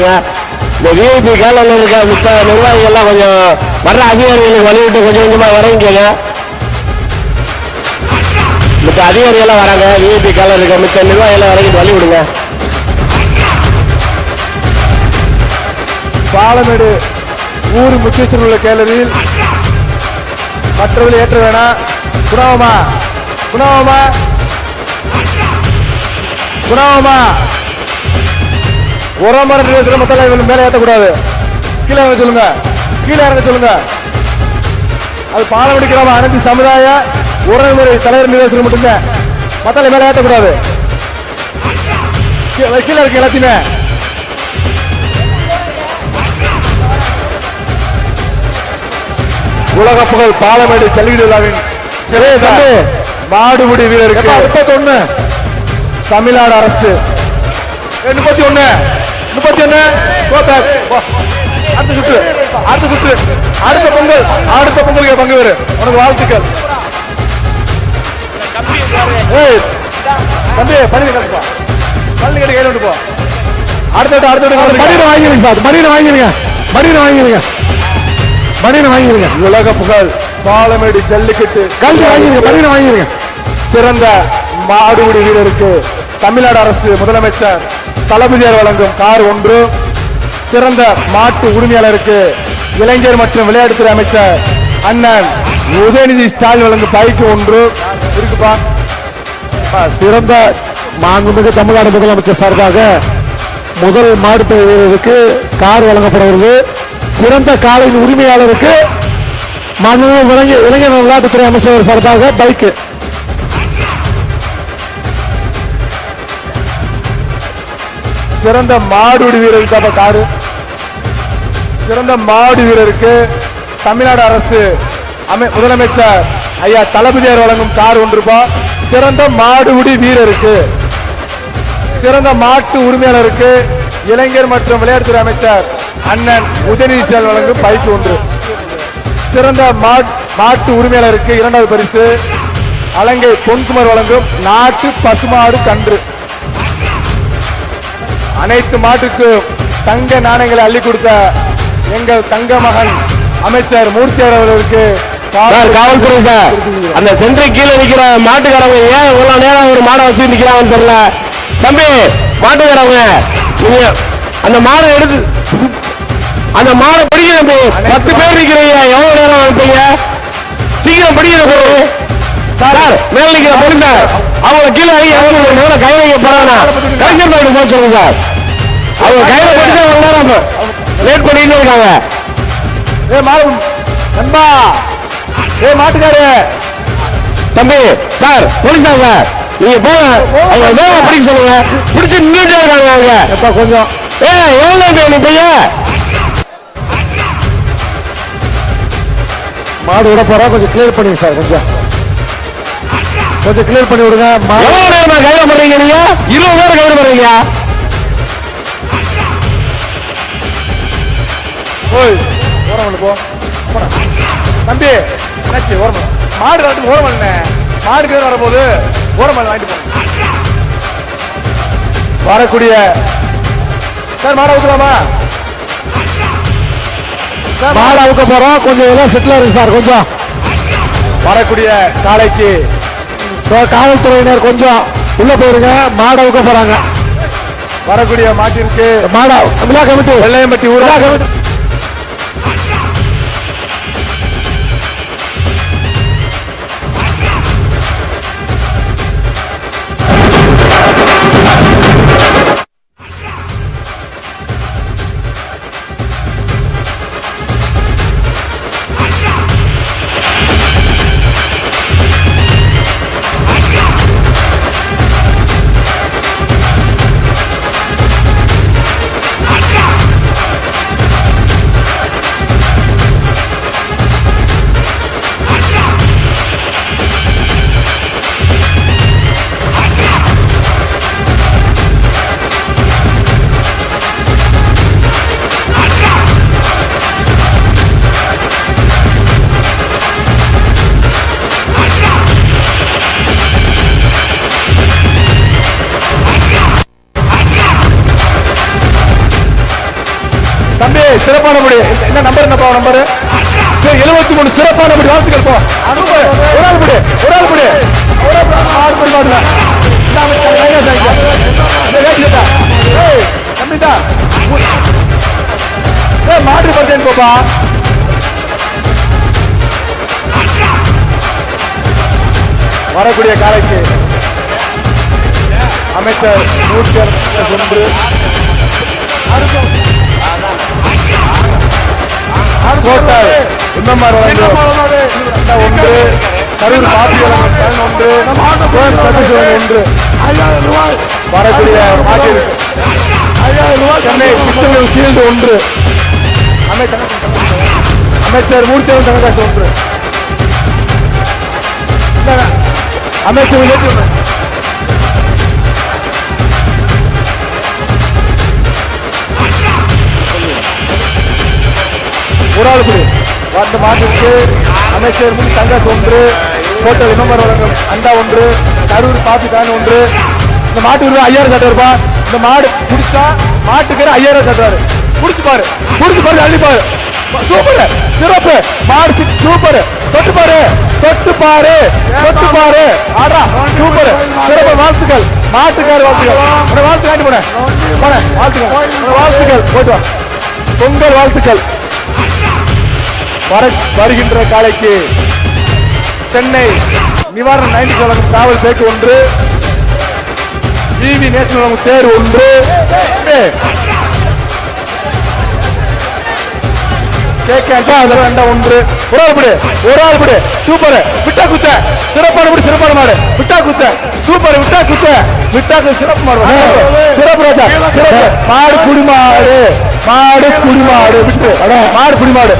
பாருங்க. இந்த விஐபி கேலரில் இருக்க மித்த நிர்வாகிகள்லாம் கொஞ்சம் வர்ற அதிகாரிகளுக்கு வழிவிட்டு கொஞ்சம் கொஞ்சமா இறங்கிக்கங்க மித்த அதிகாரிகள்லாம் வராங்க. விஐபி கேலர் இருக்க மித்த நிர்வாகிகள்லாம் வரைக்கும் வழி விடுங்க. பாலமேடு ஊர் முக்கியத்தில் உள்ள கேலரியில் மற்றவர்கள் ஏற்ற வேணாம் குணவமா குணவமா குணவமா உரமர நிலையத்தில் மத்தால இவங்க மேலே ஏற்றக்கூடாது கீழே இறங்க சொல்லுங்க. கீழே இறங்க சொல்லுங்க. அது பாலமேடு கிராம அனைத்து சமுதாய உறவுமுறை தலைவர் நிலையத்தில் மட்டும்தான். மத்தால மேலே ஏற்றக்கூடாது கீழே கீழே இருக்கு எல்லாத்தையுமே. உலக புகழ் பாலமேடு ஜல்லிக்கட்டு விழாவின் மாடுபிடி வீரருக்கு முப்பத்தி ஒண்ணு தமிழ்நாடு அரசு. முப்பத்தி ஒண்ணு முப்பத்தி ஒண்ணு அடுத்த சுற்று அடுத்த சுற்று. அடுத்த பொங்கல் அடுத்த பொங்கலுக்கு பங்கு பெறு உனக்கு வாழ்த்துக்கள். தம்பி பள்ளி கட்டுப்பா பள்ளி கட்டி கையில் அடுத்த அடுத்த மடியில வாங்கிருங்க சார். மடியில வாங்கிருங்க மடியில வாங்கிருங்க மடியில வாங்கிருங்க உலக புகழ் பாலமேடு ஜல்லிக்கட்டு. கல்வி வாங்கிருங்க மடியில வாங்கிருங்க சிறந்த மாடுபிடி வீரருக்கு தமிழ்நாடு அரசு முதலமைச்சர் தளபதியார் வழங்கும் கார் ஒன்று. சிறந்த மாட்டு உரிமையாளருக்கு இளைஞர் மற்றும் விளையாட்டுத்துறை அமைச்சர் அண்ணன் உதயநிதி ஸ்டாலின் வழங்கும் பைக்கு ஒன்று. இருக்குப்பா. சிறந்த மாண்புமிகு தமிழ்நாடு முதலமைச்சர் சார்பாக முதல் மாடு வீரருக்கு கார் வழங்கப்படுகிறது. சிறந்த காலையின் உரிமையாளருக்கு மாண்புமிகு விலங்கு இளைஞர் விளையாட்டுத்துறை அமைச்சர் சார்பாக பைக்கு. சிறந்த மாடுபிடி வீரருக்கு தாப்பா காரு. சிறந்த மாடு வீரருக்கு தமிழ்நாடு அரசு அமை முதலமைச்சர் ஐயா தளபதியார் வழங்கும் கார் ஒன்றுபா சிறந்த மாடுபிடி வீரருக்கு சிறந்த மாட்டு உரிமையாளருக்கு இளைஞர் மற்றும் விளையாட்டுத்துறை அமைச்சர் அண்ணன் உதயநிதி வழங்கும் பைக் ஒன்று. சிறந்த மாட்- மாட்டு உரிமையாளருக்கு இரண்டாவது பரிசு. அலங்கை பொன்குமார் வழங்கும் நாட்டு பசுமாடு கன்று. அனைத்து மாட்டுக்கும் தங்க நாணயங்களை அள்ளி கொடுத்த எங்கள் தங்க மகன் அமைச்சர் மூர்த்தியார் அவர்களுக்கு காவல்துறை சார் அந்த சென்ட்ரி கீழே நிக்கிற மாட்டுக்காரங்க ஏன் இவ்வளவு நேரம் ஒரு மாடை வச்சு நிக்கிறாங்கன்னு தெரியல. தம்பி மாட்டுக்காரங்க நீங்க அந்த மாடை எடுத்து அந்த மாடை பிடிக்க தம்பி. பத்து பேர் நிக்கிறீங்க. எவ்வளவு நேரம் இருப்பீங்க? சீக்கிரம் பிடிக்கிற போது சார் மேல நிக்கிற பொருந்தார் அவங்க கீழே இறங்கி அவங்க மேல கை வைக்க போறானா? கலைஞர் போக சொல்லுங்க சார். அவங்க கையில ஒரு நேரம் லேட் பண்ணிட்டு இருக்காங்க. ஏ மாடு நண்பா. ஏ மாட்டுக்காரு. தம்பி சார் போலீஸா சார் நீங்க போங்க அவங்க வேக பிடிக்க சொல்லுங்க. பிடிச்சு நின்றுட்டே இருக்காங்க அவங்க. எப்பா கொஞ்சம். ஏ எவ்வளவு பேர் நீ பையன்? மாடு விட போறா கொஞ்சம் கிளியர் பண்ணுங்க சார் கொஞ்சம். கொஞ்சம் கிளியர் பண்ணி விடுங்க எவ்வளவு நேரமா கையில பண்றீங்க நீங்க? இருபது பேர் கையில பண்றீங்க? ஓய் ஓரம் போ. தம்பி என்னாச்சு ஓரம். மாடு காட்டு ஓரம் பண்ண மாடு கேடு வரும்போது ஓரம் பண்ண வாங்கிட்டு போ. வரக்கூடிய சார் மாடை ஊத்துலாமா? சார் மாடு அவுக்க போறோம். கொஞ்சம் எல்லாம் செட்டில் இருக்கு சார் கொஞ்சம். வரக்கூடிய காலைக்கு சார், காவல்துறையினர் கொஞ்சம் உள்ள போயிருங்க. மாடு அவுக்க போறாங்க. வரக்கூடிய மாட்டிற்கு மாடா விழா கமிட்டி. வெள்ளையம்பட்டி ஊரா தம்பி சிறப்பான முடி. என்ன நம்பர் என்னப்பா நம்பர் எழுபத்தி மூணு சிறப்பான முடி. வாழ்த்துக்கள் போ. சூப்பர். ஒரு ஆள் முடி ஒரு ஆள் முடி. ஒரு ஆள் முடி. ஆறு முடி மாடுல இந்தாம, லைனா தம்பிதா. ஏய், மாட்டு போப்பா. வரக்கூடிய காலைக்கு அமைச்சர் நூற்றி அறுபத்தி ஒன்று கோட்டை இன்னமார் வழங்கும். ஒன்று கரூர் மாற்றி வழங்கும் பதினொன்று ஒன்று. வரக்கூடிய மாற்றில் சென்னை கிருஷ்ணகிரி சீல்டு ஒன்று. அமைச்சர் மூர்த்தியவன் தங்ககாசு ஒன்று. அமைச்சர் ஒரு ஆள் குடி மாட்டிற்கு அமைச்சர் முன் தங்கஸ் ஒன்று கோட்டை விளம்பரம் வழங்கும் அண்டா ஒன்று கரூர் காஃபி கான் ஒன்று. இந்த மாட்டு உருவா ஐயாயிரம் கட்டுவாருப்பா இந்த மாடு குடிச்சா மாட்டுக்கு ஐயாயிரம் கட்டுவாரு குடிச்சு பாரு. குடிச்சு பாரு அள்ளி பாரு. சூப்பர். சிறப்பு. மாடு சூப்பர். தொட்டு பாரு. தொட்டு பாரு. தொட்டு பாரு. ஆடா சூப்பர். சிறப்பு. வாழ்த்துக்கள். மாட்டுக்கார் வாழ்த்துக்கள். உன வாழ்த்து காட்டி போன போன வாழ்த்துக்கள். வாழ்த்துக்கள். போயிட்டு வா. பொங்கல் வாழ்த்துக்கள். வருகின்ற காலைக்கு சென்னை நிவாரண நைன்டி வழங்கும் காவல் சேர்க்கு ஒன்று. டிவி நேஷனல் வழங்கும் தேர் ஒன்று. ஒன்று. ஒரு ஆள் பிடி. ஒரு ஆள் சூப்பர். விட்டா குத்த. சிறப்பான சிறப்பான மாடு. விட்டா குத்த. சூப்பர். விட்டா குத்த. விட்டா குத்த. சிறப்பு மாடு. சிறப்பு. ராஜா. சிறப்பு. மாடு குடிமாடு மாடு. குடிமாடு விட்டு. மாடு குடிமாடு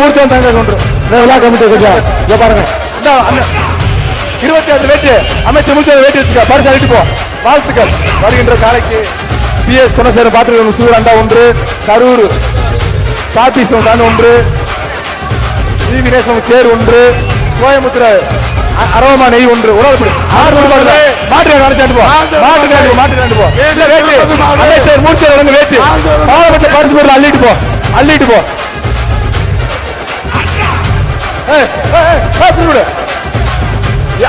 மூர்த்தி தாங்க ஒன்று விழா கமிட்டி கொஞ்சம். இங்க பாருங்க. இருபத்தி ஆறு வேட்டு. அமைச்சர் முடிச்ச வேட்டு வச்சுக்க பரிசு அழைத்து போ. வாழ்த்துக்கள். வருகின்ற காலைக்கு பிஎஸ் பாத்திரம் சூர் அண்டா ஒன்று. கரூர் சாத்தீஸ் ஒன்று. ஒன்று வினேசம் சேர் ஒன்று. கோயம்புத்தூர் அ- அரவமா நெய் ஒன்று. படி ஆறு மாடு மாட்டு மாட்டு காண்டு போ. மாட்டு காண்டு போ. வேட்டு மூச்சு வழங்க வேட்டு. பாவப்பட்ட பரிசு பொருள் அள்ளிட்டு போ. அள்ளிட்டு போ.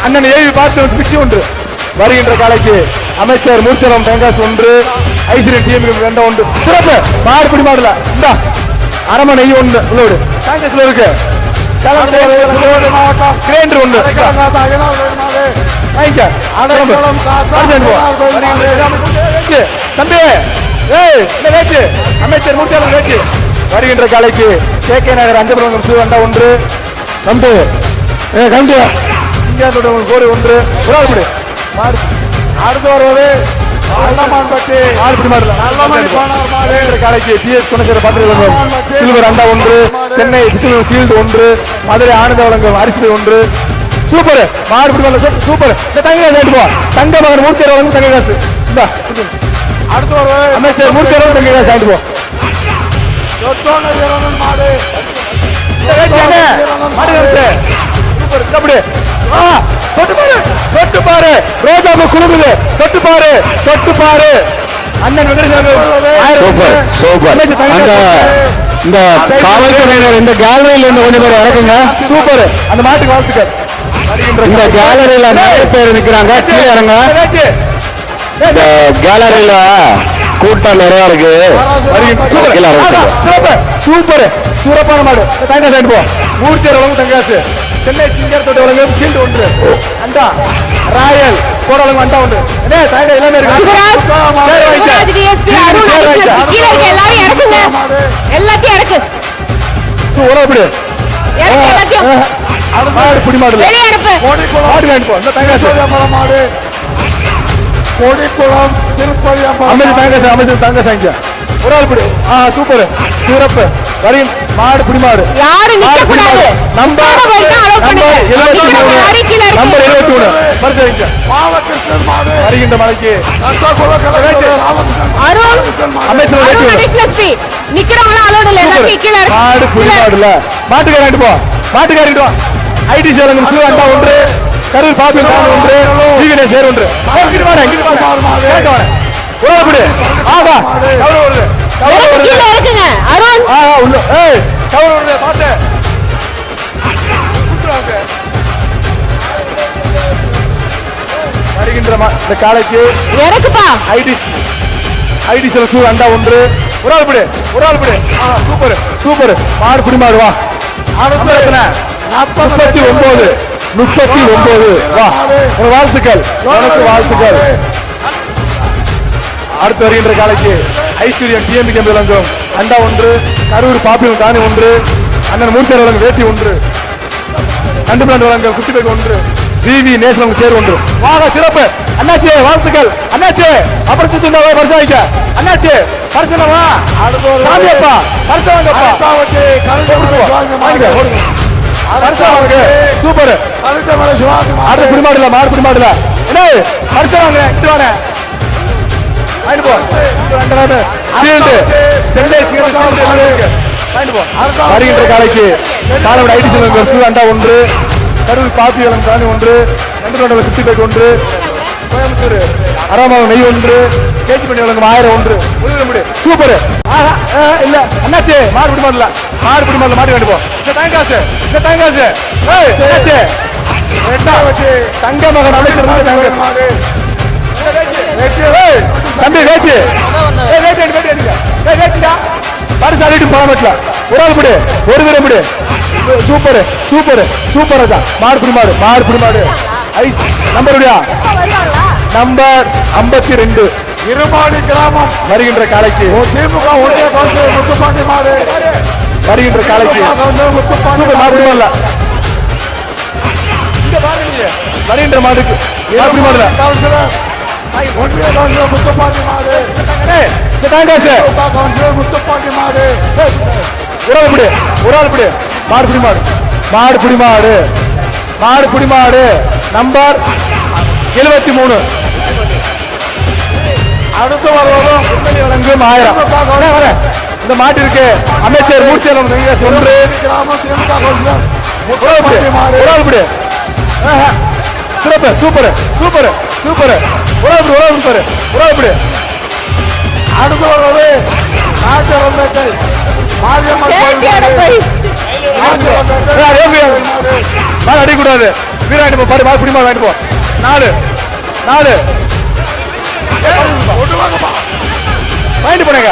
அண்ணன் ஏவி பார்த்து பிக்சி ஒன்று வருகின்ற காலைக்கு அமைச்சர் மூர்ச்சலம் தேங்காஸ் ஒன்று. ஐஸ்வர்யம் டிஎம் ரெண்டா ஒன்று. சிறப்பு. மாடு பிடி மாடல இந்தா. அரம நெய் ஒன்று உள்ள விடு. தேங்காஸ்ல இருக்கு. கிரேண்டர் ஒன்று தம்பி. ஏய் இந்த வேச்சு அமைச்சர் மூர்ச்சலம் வேச்சு வருகின்ற காலைக்கு கே. கே. நகர் அஞ்சபுரம் சிவண்டா ஒன்று. கமிட்டி ஏ கமிட்டி இந்தியாவோட கோரி ஒன்று. அடுத்து வருவது சில்வர் அண்டா ஒன்று சென்னை சீல்டு ஒன்று மதுரை ஆனந்த வழங்கும் அரிசி ஒன்று சூப்பர் மாடு பிடி மாடல சூப்பர் தங்க காசு தங்க மகன் மூர்த்தி வழங்கும் தங்க காசு அடுத்து வருவது அமைச்சர் மூர்த்தி வழங்கும் தங்க காசு ஆண்டு போ இந்த வேட்டி எங்க? மாடு கழுத்து. சூப்பர், இந்த அப்படி. ஆ, தொட்டு பாரு தொட்டு பாரு ரோஜா பூ குலுங்குது தொட்டு பாரு தொட்டு பாரு அண்ணன் அந்த இந்த காவல்துறையினர் இந்த கேலரியில இருந்து கொஞ்சம் பேர் இறக்குங்க. சூப்பர். அந்த மாட்டுக்கு வாழ்த்துக்கள். இந்த கேலரியில நிறைய பேர் நிக்கிறாங்க. கீழே இறங்க. இந்த கேலரியில கூட்டம் நிறைய இருக்கு. சூப்பர். சூப்பர். சூப்பரான மாடு. தங்க சைடு போ. வழங்கும் தங்காசு சென்னை சிங்கர் தொட்டு வழங்கும் ஷீல்டு ஒன்று அண்டா ராயல் போட வழங்கும் அண்டா ஒன்று என்ன தங்க எல்லாமே இருக்கு. எல்லாத்தையும் இறக்கு. பிடி. எல்லாத்தையும். மாடு. மாடு வேண்டு போ இந்த தங்காசு மாடு கொடிக்குளம் திருப்பதி அமைதி தங்காசு அங்க ஒரு ஆள் பிடி. ஆ சூப்பர் சிறப்பு. வரையும் மாடு புடி மாடு யாரும் நிக்க கூடாது. நம்பர். நம்பர் இருபத்தி நிக்கிற மூணு மாதிரி கீழ இறக்கு. நம்பர் இருபத்தி மூணு பரிசோதிக்க வருகின்ற மலைக்கு. அருண், அமைச்சர் இல்ல. கீழ. மாடு புடி கீழ இறக்கு. மாடுல மாட்டுக்காரன் போ. மாட்டுக்காரன் ஐடி சேலங்கம் சிவ அண்டா ஒன்று. கரூர் பாபி ஒன்று. ஜீவனே சேர் ஒன்று. இங்கிட்டு வாடா. கேட்க வாடா உறவு பிடி ஆகா. கவலை வருது. கவர் இறக்கு, வருது. கீழே இருக்குங்க அருண். ஆ ஆ, உள்ள. ஏய் கவர் வருது. பாத்து சுத்துறாங்க. வருகின்ற மா- இந்த காலைக்கு இறக்குப்பா. ஐடிஸ் ஐடிஸ் சூ அண்டா ஒன்று. ஒரு ஆள் பிடி ஒரு ஆள் பிடி ஆ சூப்பர் சூப்பர் மாடு பிடி மாடு வா. முப்பத்தி ஒன்பது. முப்பத்தி ஒன்பது. வா. ஒரு வாழ்த்துக்கள். உனக்கு வாழ்த்துக்கள். அடுத்து வருகின்ற காலைக்கு ஐஸ்வர்யம் டிஎம்பி கேம்பி விளங்கும் அண்டா ஒன்று கரூர் பாப்பியம் காணி ஒன்று அண்ணன் மூர்த்தியர் வழங்கும் வேட்டி ஒன்று கண்டுபிளாண்டு வழங்கும் குட்டிபேக் ஒன்று விவி நேசனம் சேர் ஒன்று. வாங்க சிறப்பு. அண்ணாச்சி வாழ்த்துக்கள். அண்ணாச்சி அப்புறம் சுத்தா பரிசு வைக்க அண்ணாச்சி பரிசு வா. சாமியப்பா பரிசு வாங்கப்பா சூப்பர். அடுத்த குடிமாடுல மாடு குடிமாடுல. என்ன பரிசு வாங்க இட்டு வாங்க வருகின்ற காலைக்கு காலோட ஐடி செல்வங்கள் சூழண்டா ஒன்று கரூர் காப்பி வளம் தானி ஒன்று ரெண்டு சுத்தி பேக் ஒன்று கோயம்புத்தூர் அராமலம் நெய் ஒன்று கேஜி பண்ணி வழங்கும் ஆயிரம் ஒன்று. சூப்பர். இல்ல. அண்ணாச்சி மாடு பிடி மாடல மாடு பிடி மாடல மாடி வேண்டு போ. இந்த தேங்காய் காசு இந்த தேங்காய் காசு ஏய் அண்ணாச்சி. தங்க மகன் அமைச்சர் தம்பி வேட்டி. பரிசு அள்ளிட்டு போக மாட்டலாம். ஒரு ஆள் பிடி ஒரு வீரம் பிடி சூப்பர் சூப்பர் சூப்பர் அதான் மாடு புடி மாடு மாடு புடி மாடு. ஐ நம்பர் நம்பர் ஐம்பத்தி ரெண்டு இருமாடி கிராமம். வருகின்ற காலைக்கு. திமுக கவுன்சிலர் முத்துப்பாண்டி மாடு. வருகின்ற காலைக்கு. மாடு வருகின்ற மாடுக்கு. மாடு ஆள் பிடி ஆள் பிடி. மாடு புடி மாடு. மாடு புடி மாடு. மாடு புடி மாடு. நம்பர் எழுபத்தி மூணு. அடுத்து வருவதும் உண்மையை வழங்கும் ஆயிரம். இந்த மாட்டிற்கு அமைச்சர் வெங்கடேஷ் ஒன்று. ஆள் பிடி, ஆள் பிடி. சிறப்பு சூப்பர் சூப்பர். சூப்பர். பிடி, ஒரு ஆள் பிடி. அடுத்து வருவது நாட்டரம்பேட்டை மாரியம்மன் கோயில் அடிக்கூடாது வீர. வாங்கிட்டு போ பாரு மாடு பிடி மாடு வாங்கிட்டு போ நாலு. நாலு வாங்கிட்டு போனேங்க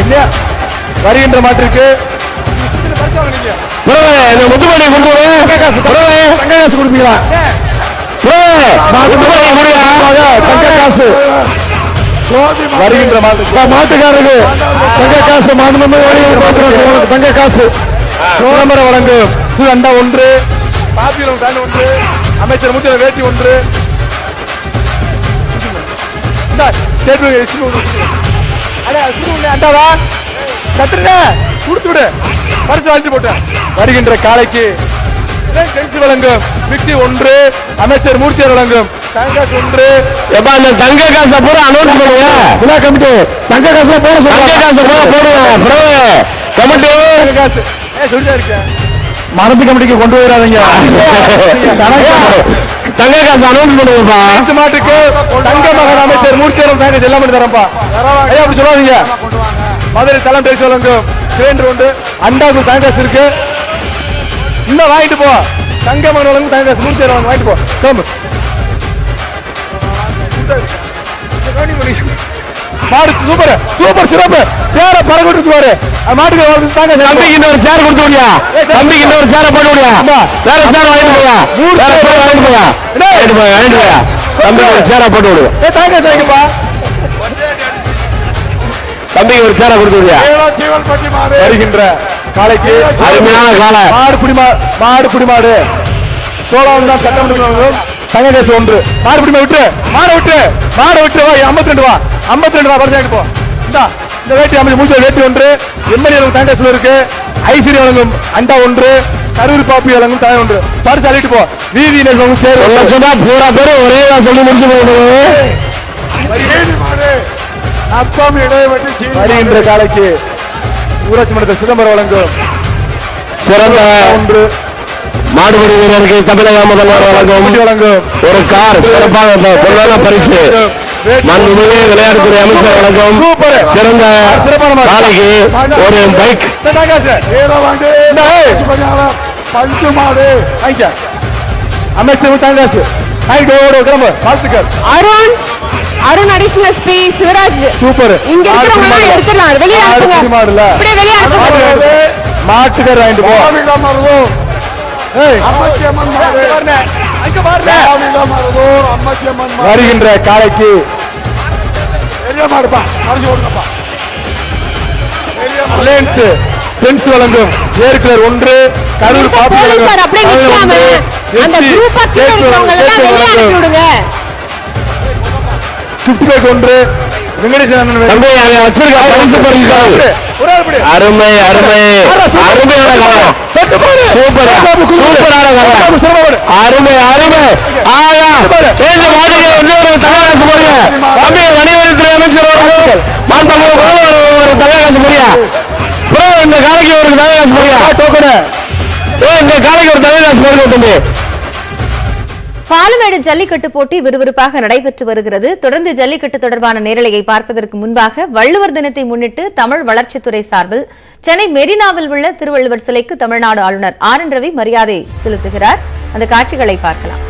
இல்லையா? வருகின்ற மாட்டிற்கு இந்த முத்துமணி கொண்டு வரு புறவே தங்க காசு. கொடுப்பீங்களா? தங்க காசு. வருகின்ற மாட்டு மாட்டுக்காரருக்கு. தங்க காசு மாநிலம் தங்க காசு. வழங்கும் இது அண்டா ஒன்று. ஒன்று. அமைச்சர் முத்திர வேட்டி ஒன்று. அண்டாவா? கட்டுங்க கொடுத்து விடு. பரிசு வாழ்த்து போட்டேன். வருகின்ற காலைக்கு டென்சி வழங்கும். மிக்சி ஒன்று அமைச்சர் மூர்த்தியர் வழங்கும். தங்காஸ் ஒன்று. எப்ப அந்த தங்க காசை பூரா அனௌன்ஸ் பண்ணுங்க. விழா கமிட்டி. தங்க காசுல போட தங்க காசை பூரா போடுங்க. புறவே கமிட்டி. காசு. ஏ சொல்லிட்டா இருக்கேன். மரத்து கமிட்டிக்கு கொண்டு போயிடாதீங்க. தங்க காசு அனௌன்ஸ் பண்ணுங்கப்பா. பத்து மாட்டுக்கு தங்க மகன் அமைச்சர் மூர்த்தியரும் தேங்காய் எல்லாம் பண்ணி தரப்பா ஐயா அப்படி சொல்லாதீங்க. மதுரை தலம் பேசி வழங்கும். சிலிண்டர் உண்டு. அண்டாக்கு தேங்காய் இருக்கு. இன்னும் வாங்கிட்டு போ. தங்க மகன் வழங்கும் தேங்காய் மூர்த்தியர் வாங்க வாங்கிட்டு போ. கிளம்பு. மாடு சூப்பர். சூப்பர் சிறப்பு. சேர பறக்கட்டு சுவாரு மாட்டுக்கு வாழ்த்து தாங்க தம்பிக்கு இன்னொரு சேர் கொடுத்து விடியா? தம்பிக்கு இன்னொரு சேரை போட்டு விடியா? வேற சேர் வாங்கிட்டு போயா? வேற சேர் வாங்கிட்டு போயா? வாங்கிட்டு போயா வாங்கிட்டு போயா? தம்பிக்கு ஒரு சேரை போட்டு விடுங்க ஏ தாங்க தாங்கப்பா தம்பிக்கு ஒரு சேரை கொடுத்து விடியா? வருகின்ற காலைக்கு அருமையான காலை. மாடு குடிமா மாடு குடிமாடு. சோழம் தான் சட்டமன்ற தங்கதேசம் ஒன்று. மாடு குடிமா விட்டு மாடை விட்டு மாடை விட்டு வா ஐம்பத்தி ரெண்டு வா. ஐம்பத்தி ரெண்டு வா பரிசாயிட்டு போ. இந்தா இந்த வேட்டி அமைச்சு முடிச்ச வேட்டி ஒன்று. எம்எல்ஏ வழங்கும் தங்கதேசம் இருக்கு. ஐசிரி வழங்கும் அண்டா ஒன்று. கரூர் பாப்பி வழங்கும் தாய் ஒன்று. பரிசு அள்ளிட்டு போ. வீதி நேசம் சேர் ஒரு லட்சம் ரூபாய் பூரா பேரு ஒரே தான் சொல்லி முடிச்சு போடுறது வருகின்ற காலைக்கு ஊராட்சி மன்றத்தை சிதம்பரம் வழங்கும். சிறந்த ஒன்று. மாடுபிடி வீரருக்கு தமிழக முதல்வர் வழங்கும். வழங்கும். ஒரு கார் சிறப்பாக பொருளான பரிசு. மாண்புமிகு விளையாட்டுத்துறை அமைச்சர் சூப்பர். சிறந்த. காலைக்கு ஒரு பைக். பஞ்சு மாடு. அமைச்சர் தங்காசு வாழ்த்துக்கள். Arun. Arun additional speed Sivaraj. Super. இங்க இருக்கிறவங்க எல்லாம் எடுத்துடலாம். வெளியே அனுப்புங்க மாடுல அப்படியே வெளியே அனுப்புங்க மாட்டுக்கர் வாங்கிட்டு போ. வருகின்ற காலைக்கு. பென்ஸ் வழங்கும். ஏற்கனவே ஒன்று. கரூர் பாப்பி போலீசார் பேக் ஒன்று. அருமை அருமை. அருமையான சூப்பர். சூப்பரான அருமை அருமை. ஆயா. மாட்டீங்க வந்து ஒரு தலைவாசு போடுங்க தம்பி வணிகத்துறை அமைச்சர் அவர்கள். முதல்வர் ஒரு தலைவாசு போடியா. ப்ரோ இந்த காலைக்கு ஒரு தலைவாசு போடியா. டோக்கனு. இந்த காலைக்கு ஒரு தலைவாசு போடுங்க தம்பி. பாலமேடு ஜல்லிக்கட்டு போட்டி விறுவிறுப்பாக நடைபெற்று வருகிறது. தொடர்ந்து ஜல்லிக்கட்டு தொடர்பான நேரலையை பார்ப்பதற்கு முன்பாக வள்ளுவர் தினத்தை முன்னிட்டு தமிழ் வளர்ச்சித்துறை சார்பில் சென்னை மெரினாவில் உள்ள திருவள்ளுவர் சிலைக்கு தமிழ்நாடு ஆளுநர் ஆர் என் ரவி மரியாதை செலுத்துகிறார். அந்த காட்சிகளை பார்க்கலாம்.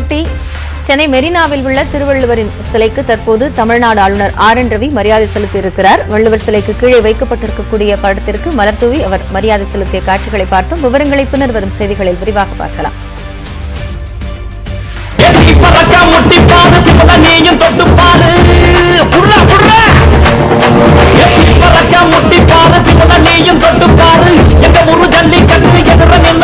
இதையொட்டி சென்னை மெரினாவில் உள்ள திருவள்ளுவரின் சிலைக்கு தற்போது தமிழ்நாடு ஆளுநர் ஆர் என் ரவி மரியாதை செலுத்தியிருக்கிறார். வள்ளுவர் சிலைக்கு கீழே வைக்கப்பட்டிருக்கக்கூடிய படத்திற்கு மலர் தூவி அவர் மரியாதை செலுத்திய காட்சிகளை பார்த்தோம் விவரங்களை பின்னர் வரும் செய்திகளில் விரிவாக பார்க்கலாம். நீயும் தொட்டு பாரு எங்க ஒரு ஜல்லிக்கட்டு எதிர நின்று